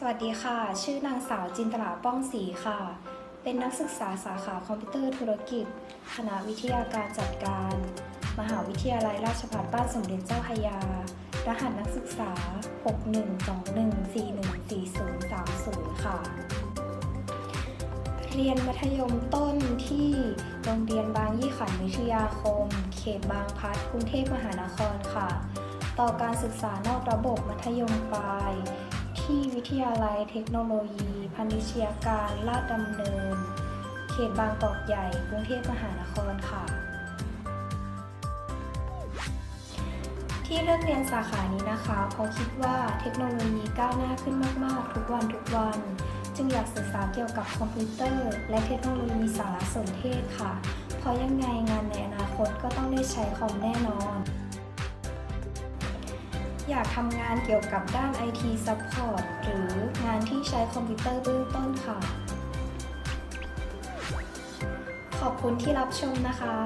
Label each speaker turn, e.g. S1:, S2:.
S1: สวัสดีค่ะ ชื่อนางสาวจินตลาป้องศรีค่ะ เป็นนักศึกษาสาขาคอมพิวเตอร์ธุรกิจ คณะวิทยาการจัดการ มหาวิทยาลัยราชภัฏบ้านสมเด็จเจ้าพยา รหัสนักศึกษา 6121414030 ค่ะ เรียนมัธยมต้นที่โรงเรียนบางยี่ขันวิทยาคม เขตบางพลัดกรุงเทพมหานครค่ะ ต่อการศึกษานอกระบบมัธยมปลาย ที่วิทยาลัยเทคโนโลยีพาณิชยการลาดดำเนิน เขตบางกอกใหญ่ กรุงเทพมหานครค่ะ ที่เลือกเรียนสาขานี้นะคะ เพราะคิดว่าเทคโนโลยีก้าวหน้าขึ้นมาก ๆ ทุกวันทุกวัน จึงอยากศึกษาเกี่ยวกับคอมพิวเตอร์ และเทคโนโลยีสารสนเทศค่ะ เพราะยังไงงานในอนาคตก็ต้องได้ใช้คอมแน่นอน อยากทำงานเกี่ยวกับด้าน IT Support หรืองานที่ใช้คอมพิวเตอร์เบื้องต้นค่ะ ขอบคุณที่รับชมนะคะ